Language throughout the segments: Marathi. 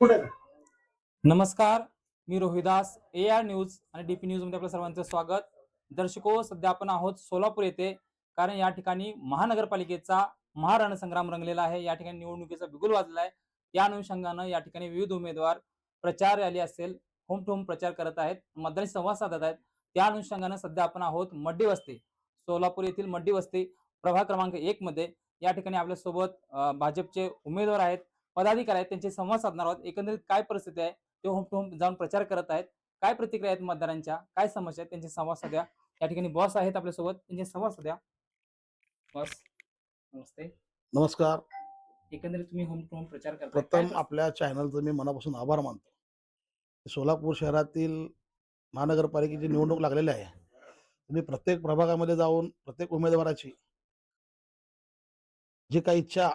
नमस्कार मी रोहिदास ए आर न्यूज आणि डीपी न्यूजमध्ये आपल्या सर्वांचं स्वागत. दर्शको सध्या आपण आहोत सोलापूर येथे कारण या ठिकाणी महानगरपालिकेचा महारणसंग्राम रंगलेला आहे. या ठिकाणी निवडणुकीचा बिगुल वाजला आहे. या अनुषंगानं या ठिकाणी विविध उमेदवार प्रचार रॅली असेल होम टू होम प्रचार करत आहेत मतदारांशी संवाद साधत आहेत. त्या अनुषंगानं सध्या आपण आहोत मड्डी वस्ती सोलापूर येथील मड्डी वस्ती प्रभाग क्रमांक एक मध्ये. या ठिकाणी आपल्यासोबत भाजपचे उमेदवार आहेत. पदाधिकारी आहेत त्यांचे संवाद साधणार आहोत. एकंदरीत काय परिस्थिती आहे ते होम टू होम जाऊन प्रचार करत आहेत. काय प्रतिक्रिया आहेत मतदारांच्या? काय समस्या आहेत? त्यांचे संवाद साध्या या ठिकाणी बॉस आहेत आपल्यासोबत. त्यांचे संवाद साध्या बॉस नमस्ते. नमस्कार. एकंदरीत तुम्ही होम टू होम प्रचार करता प्रथम आपल्या चॅनलचं मी मनापासून आभार मानतो. सोलापूर शहरातील महानगरपालिकेची निवडणूक लागलेली आहे. तुम्ही प्रत्येक प्रभागामध्ये जाऊन प्रत्येक उमेदवाराची जी काही इच्छा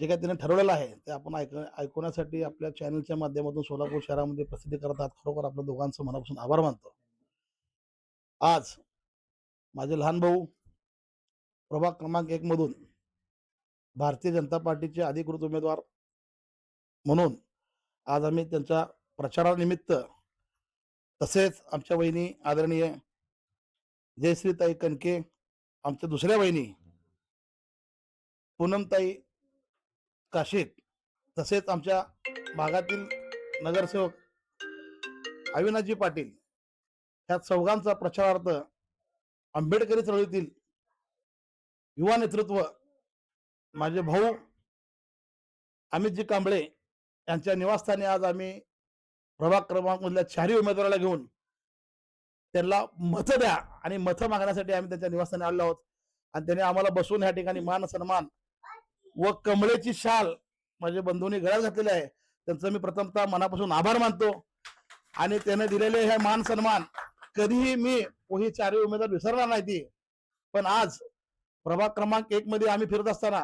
जे काही त्यांनी ठरवलेलं आहे ते आपण ऐक ऐकवण्यासाठी आपल्या चॅनलच्या माध्यमातून सोलापूर शहरामध्ये प्रसिद्धी करत आहात खरोखर आपल्या दोघांचं मनापासून आभार मानतो. आज माझे लहान भाऊ प्रभाग क्रमांक एक मधून भारतीय जनता पार्टीचे अधिकृत उमेदवार म्हणून आज आम्ही त्यांच्या प्रचारानिमित्त तसेच आमच्या वहिनी आदरणीय जयश्रीताई कणके आमच्या दुसऱ्या वहिनी पूनमताई काशीत तसेच आमच्या भागातील नगरसेवक अविनाशजी पाटील ह्या चौघांचा प्रचारार्थ आंबेडकरी चळवळीतील युवा नेतृत्व माझे भाऊ अमितजी कांबळे यांच्या निवासस्थानी आज आम्ही प्रभाग क्रमांकमधल्या चारही उमेदवाराला घेऊन त्यांना मतं द्या आणि मतं मागण्यासाठी आम्ही त्यांच्या निवासस्थानी आलो आहोत. आणि त्यांनी आम्हाला बसून ह्या ठिकाणी मान सन्मान व कमळेची शाल माझे बंधूंनी गळ्यात घातलेले आहे. त्यांचं मी प्रथमतः मनापासून आभार मानतो. आणि त्याने दिलेले हे मान सन्मान कधीही मी ही चारही उमेदवार विसरणार नाही ती. पण आज प्रभाग क्रमांक एक मध्ये आम्ही फिरत असताना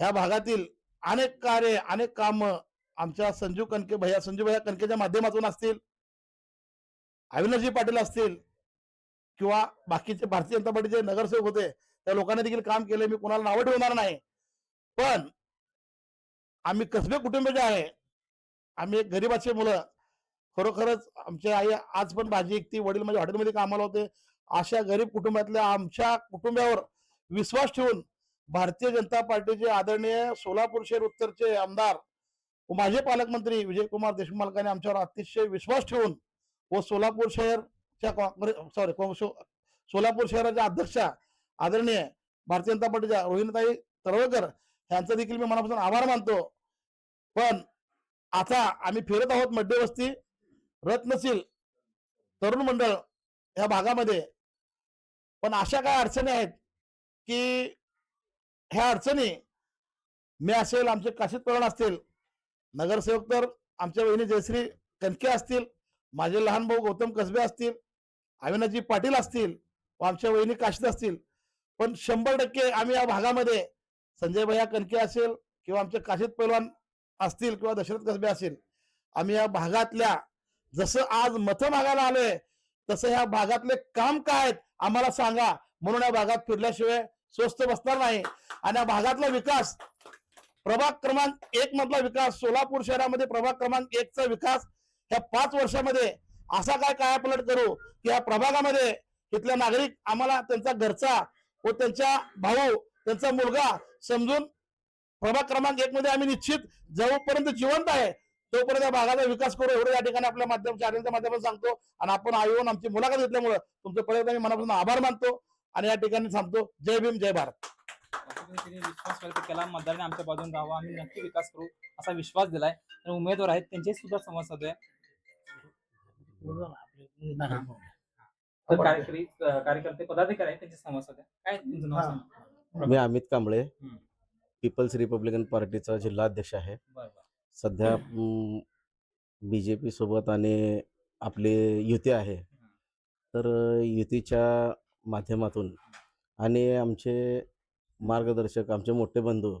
ह्या भागातील अनेक कार्य अनेक काम आमच्या संजू कणके भैया संजू भैया कणकेच्या माध्यमातून असतील अविनाशजी पाटील असतील किंवा बाकीचे भारतीय जनता पार्टीचे नगरसेवक होते त्या लोकांनी देखील काम केले मी कोणाला नावं ठेवणार नाही. पण आम्ही कसबे कुटुंब जे आहे आम्ही गरीबाचे मुलं खरोखरच आमच्या आई आज पण भाजी एकती वडील म्हणजे हॉटेलमध्ये कामाला होते. अशा गरीब कुटुंबातल्या आमच्या कुटुंबावर विश्वास ठेवून भारतीय जनता पार्टीचे आदरणीय सोलापूर शहर उत्तरचे आमदार माझे पालकमंत्री विजयकुमार देशमुख मालकाने आमच्यावर अतिशय विश्वास ठेवून व सोलापूर शहरच्या सॉरी सोलापूर शहराच्या अध्यक्षा आदरणीय भारतीय जनता पार्टीच्या रोहिणताई तळवळकर त्यांचा देखील मी मनापासून आभार मानतो. पण आता आम्ही फिरत आहोत मध्यवस्ती रत्नशील तरुण मंडळ या भागामध्ये. पण अशा काय अडचणी आहेत की ह्या अडचणी मी असेल आमचे काशीत प्रवण असतील नगरसेवक तर आमच्या वहिनी जयश्री कणके असतील माझे लहान भाऊ गौतम कसबे असतील अविनाजी पाटील असतील व आमच्या वहिनी काशीत असतील. पण शंभर टक्के आम्ही या भागामध्ये संजय भैया कणके असेल किंवा आमचे काशीत पैलवान असतील किंवा दशरथ कसबे असेल आम्ही या भागातल्या जसं आज मतं मागायला आलोय तसं ह्या भागातले काम काय आहेत आम्हाला सांगा. म्हणून या भागात फिरल्याशिवाय स्वस्त बसणार नाही. आणि या भागातला विकास प्रभाग क्रमांक एक मधला विकास सोलापूर शहरामध्ये प्रभाग क्रमांक एकचा विकास ह्या पाच वर्षामध्ये असा काय कायापलट करू की या प्रभागामध्ये इथल्या नागरिक आम्हाला त्यांचा घरचा व त्यांच्या भाऊ त्यांचा मुलगा समजून प्रभाग क्रमांक एक मध्ये आम्ही निश्चित जोपर्यंत जिवंत आहे तोपर्यंत या भागाचा विकास करू. एवढं या ठिकाणी आपल्या माध्यम चॅनलच्या माध्यमातून सांगतो. आणि आपण आयोजन आमची मुलाखत घेतल्यामुळं तुमचं परत मी मनापासून आभार मानतो. आणि या ठिकाणी थांबतो जय भीम जय भारत. विश्वास व्यक्त केला. मतदारांनी आमच्या बाजून राहावा. आम्ही नक्की विकास करू असा विश्वास दिलाय. तर उमेदवार आहेत त्यांचे सुद्धा संवाद कार्यकरी कार्यकर्ते पदाधिकारी आहेत त्यांचे संवाद साधूया काय त्यांचं नाव. मी अमित कांबळे. पीपल्स रिपब्लिकन पार्टीचा जिल्हा अध्यक्ष आहे. सध्या बी जे पी सोबत आणि आपली युती आहे. तर युतीच्या माध्यमातून आणि आमचे मार्गदर्शक आमचे मोठे बंधू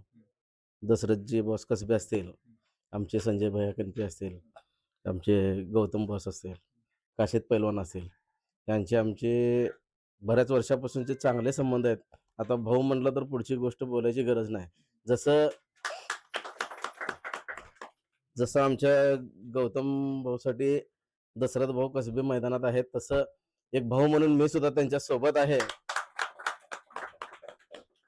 दशरथजी बॉस कसबे असतील आमचे संजय भैया कणके असतील आमचे गौतम बॉस असतील काशीत पैलवान असतील यांचे आमचे बऱ्याच वर्षापासूनचे चांगले संबंध आहेत. आता भाऊ म्हणलं तर पुढची गोष्ट बोलायची गरज नाही. जसं जसं आमच्या गौतम भाऊसाठी दशरथ भाऊ कसबी मैदानात आहेत तसं एक भाऊ म्हणून मी सुद्धा त्यांच्यासोबत आहे.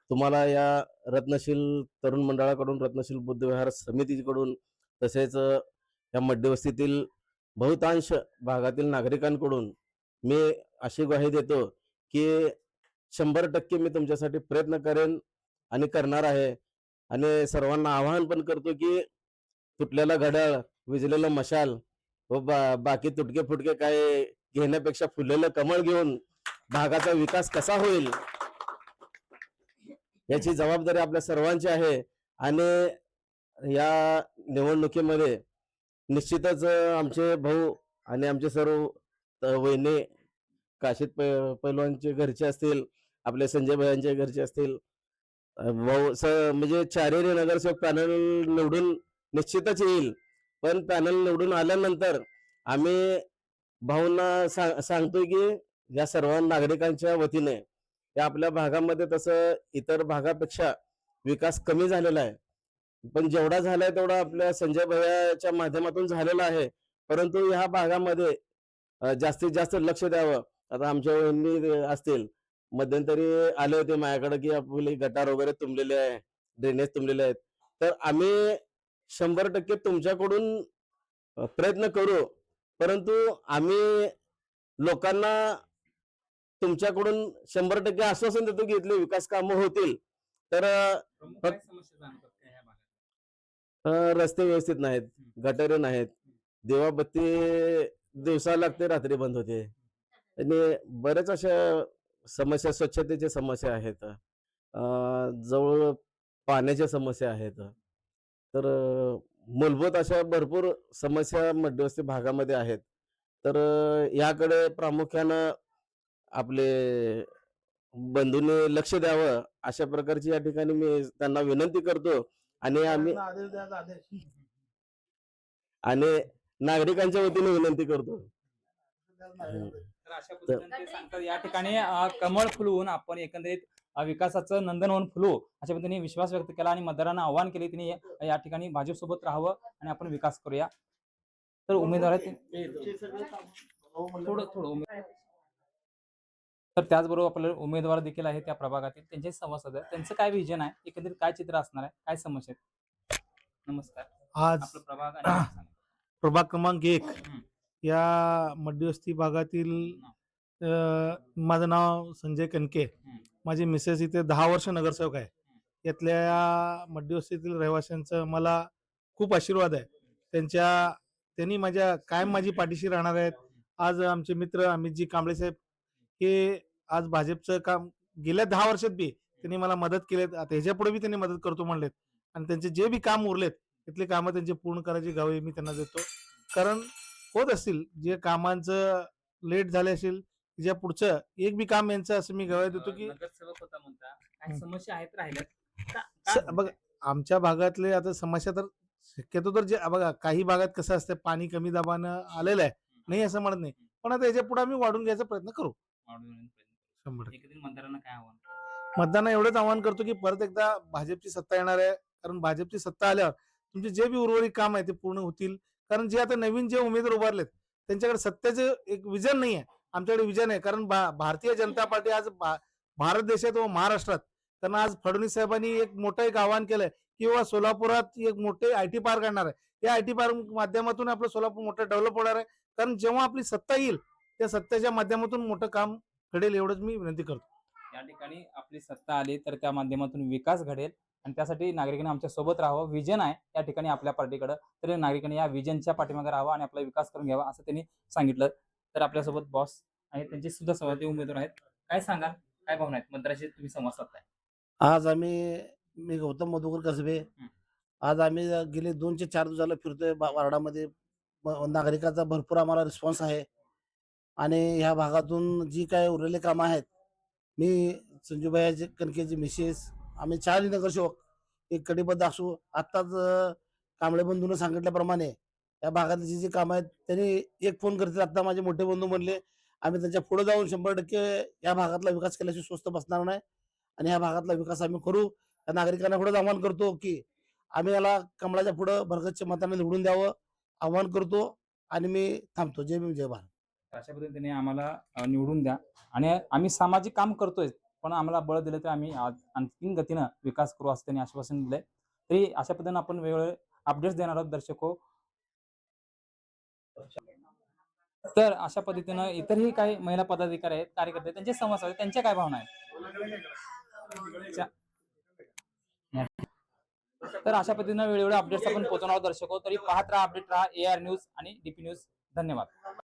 तुम्हाला या रत्नशील तरुण मंडळाकडून रत्नशील बुद्धविहार समितीकडून तसेच या मध्यवस्तीतील बहुतांश भागातील नागरिकांकडून मी अशी ग्वाही देतो की शंभर टक्के मी तुमच्यासाठी प्रयत्न करेन आणि करणार आहे. आणि सर्वांना आवाहन पण करतो की तुटलेला घड्याळ विजलेलं मशाल व बा बाकी तुटके फुटके काय घेण्यापेक्षा फुललेलं कमळ घेऊन भागाचा विकास कसा होईल? याची जबाबदारी आपल्या सर्वांची आहे. आणि या निवडणुकीमध्ये निश्चितच आमचे भाऊ आणि आमचे सर्व अं, वहिनी काशीद पै पैलवानचे घरचे असतील आपले संजय भयांचे घरचे असतील. म्हणजे चारही नगरसेवक पॅनल निवडून निश्चितच येईल. पण पॅनल निवडून आल्यानंतर आम्ही भाऊंना सांग सांगतोय की या सर्व नागरिकांच्या वतीने या आपल्या भागामध्ये तसं इतर भागापेक्षा विकास कमी झालेला आहे. पण जेवढा झालाय तेवढा आपल्या संजय भैयाच्या माध्यमातून झालेला आहे. परंतु ह्या भागामध्ये जास्तीत जास्त लक्ष द्यावं. आता आमच्या वहिनी असतील मध्यंतरी आले होते माझ्याकडे की आपली गटार वगैरे तुंबलेले आहे ड्रेनेज तुंबलेले आहेत. तर आम्ही शंभर टक्के तुमच्याकडून प्रयत्न करू. परंतु आम्ही लोकांना तुमच्याकडून शंभर टक्के आश्वासन देतो की इथले विकास कामं होतील. तर रस्ते व्यवस्थित नाहीत गटारे नाहीत. देवाबत्ती दिवसा लागते रात्री बंद होते. आणि बरेच अशा समस्या स्वच्छतेच्या समस्या आहेत. जवळ पाण्याच्या समस्या आहेत. तर मूलभूत अशा भरपूर समस्या मध्यवस्ती भागामध्ये आहेत. तर याकडे प्रामुख्यानं आपले बंधूंनी लक्ष द्यावं अशा प्रकारची या ठिकाणी मी त्यांना विनंती करतो. आणि आम्ही आणि नागरिकांच्या वतीने विनंती करतो. तर अशा पद्धतीने ते सांगतात. या ठिकाणी अ, कमळ फुलवून आपण एकंदरीत अ, विकासाचं नंदनवन फुलवू अशा पद्धतीने विश्वास व्यक्त केला आणि मतदारांना आव्हान केले तिने या- या ठिकाणी भाजप सोबत राहावं आणि आपण विकास करूया. तर उमेदवार आहेत ते- थोडं थोडं उमेद- तर त्याचबरोबर आपल्याला उमेदवार देखील आहेत त्या प्रभागातील. त्यांचे संवाद साधूया. त्यांचं काय विजन आहे? एकंदरीत काय चित्र असणार आहे? काय समस्या आहेत? नमस्कार. आज आपलं प्रभाग आणि. प्रभाग क्रमांक एक. हम्म. या मध्यवस्ती भागातील अ, माझं नाव संजय कनके. माझी मिसेस इथे दहा वर्ष नगरसेवक आहे. यातल्या या मध्यवस्तीतील रहिवाशांचं मला खूप आशीर्वाद आहे. त्यांच्या त्यांनी माझ्या कायम माझी पाठीशी राहणार आहेत. आज आमचे मित्र अमितजी कांबळे साहेब हे आज भाजपचं काम गेल्या दहा वर्षात बी त्यांनी मला मदत केलेत. आता ह्याच्या पुढे बी त्यांनी मदत करतो म्हणलेत. आणि त्यांचे जे बी काम उरलेत तिथले कामं त्यांचे पूर्ण करायची गावे मी त्यांना देतो. कारण होत असतील जे कामांचं लेट झाले असेल ज्या पुढचं एक बी काम यांचं असं मी गवाही देतो की नगरसेवक होता म्हणता. काही हम्म. समस्या आहेत राहिल्यात. का- स- का- बघ आमच्या भागातले आता समस्या तर शक्यतो तर जे बघा काही भागात कसं असतं पाणी कमी दाबानं आलेलं आहे. नाही असं म्हणत नाही. पण आता याच्यापुढे आम्ही वाढून घ्यायचा प्रयत्न करू. वाढवून प्रयत्न करू. शंभर टक्के. एकंदरीत मतदारांना काय आव्हान? मतदारांना एवढंच आवाहन करतो की परत एकदा भाजपची सत्ता येणार आहे. कारण भाजपची सत्ता आल्यावर तुमचे जे बी उर्वरित काम आहे ते पूर्ण होतील. कारण जे आता नवीन जे उमेदवार उभारलेत त्यांच्याकडे सत्याचं एक विजन नाही आहे आमच्याकडे विजन आहे. कारण भा- भारतीय जनता पार्टी आज भा- भारत देशात व महाराष्ट्रात कारण आज फडणवीस साहेबांनी एक मोठं एक आवाहन केलंय की सोलापुरात एक मोठे आय टी पार्क आणणार आहे. या आय टी पार्क माध्यमातून आपलं सोलापूर मोठं डेव्हलप होणार आहे. कारण जेव्हा आपली सत्ता येईल त्या सत्तेच्या माध्यमातून मोठं काम घडेल एवढंच मी विनंती करतो. या ठिकाणी आपली सत्ता आली तर त्या माध्यमातून विकास घडेल. आणि त्यासाठी नागरिकांनी आमच्यासोबत राहावं. विजन आहे या ठिकाणी आपल्या पार्टीकडे. तर नागरिकांनी या विजनच्या पाठीमागे राहावं आणि आपला विकास करून घ्यावा असं त्यांनी सांगितलं. तर आपल्यासोबत बॉस आहेत. त्यांचे सुद्धा संवादी उमेदवार आहेत. काय सांगाल? काय भावना आहेत? मतदाराशी तुम्ही संवाद साधताय. आज आम्ही मी गौतम मधुकर कसबे. आज आम्ही गेले दोन ते चार दिवसाला फिरतोय वार्डामध्ये. नागरिकांचा भरपूर आम्हाला रिस्पॉन्स आहे. आणि ह्या भागातून जी काय उरलेले कामं आहेत मी संजूबाईचे कणकेची मिसेस आम्ही चारही नगरसेवक एक कटिबद्ध असू आत्ताच कांबळे बंधून सांगितल्याप्रमाणे या भागातली जी जी कामं आहेत त्यांनी एक फोन करतील. आता माझे मोठे बंधू म्हणले आम्ही त्यांच्या पुढे जाऊन शंभर टक्के या भागातला विकास केल्याशी स्वस्त बसणार नाही. आणि या भागातला विकास आम्ही करू. त्या नागरिकांना पुढे आवाहन करतो की आम्ही याला कमळाच्या पुढं भरगतच्या मताने निवडून द्यावं. आव्हान करतो आणि मी थांबतो. जय भीम जय भारत. अशा पद्धतीने आम्हाला निवडून द्या. आणि आम्ही सामाजिक काम करतोय. पण आम्हाला बळ दिलं तर आम्ही आणखीन गतीनं विकास करू असं त्यांनी आश्वासन दिलंय. तरी अशा पद्धतीने आपण वेगवेगळे अपडेट्स देणार आहोत दर्शक. हो तर अशा पद्धतीनं इतरही काही महिला पदाधिकारी आहेत कार्यकर्ते त्यांचे समस्या आहेत त्यांच्या काय भावना आहेत? तर अशा पद्धतीनं वेळोवेळी अपडेट्स आपण पोहोचवणार दर्शको. तरी पाहत राहा अपडेट राहा. ए आर न्यूज आणि डीपी न्यूज धन्यवाद.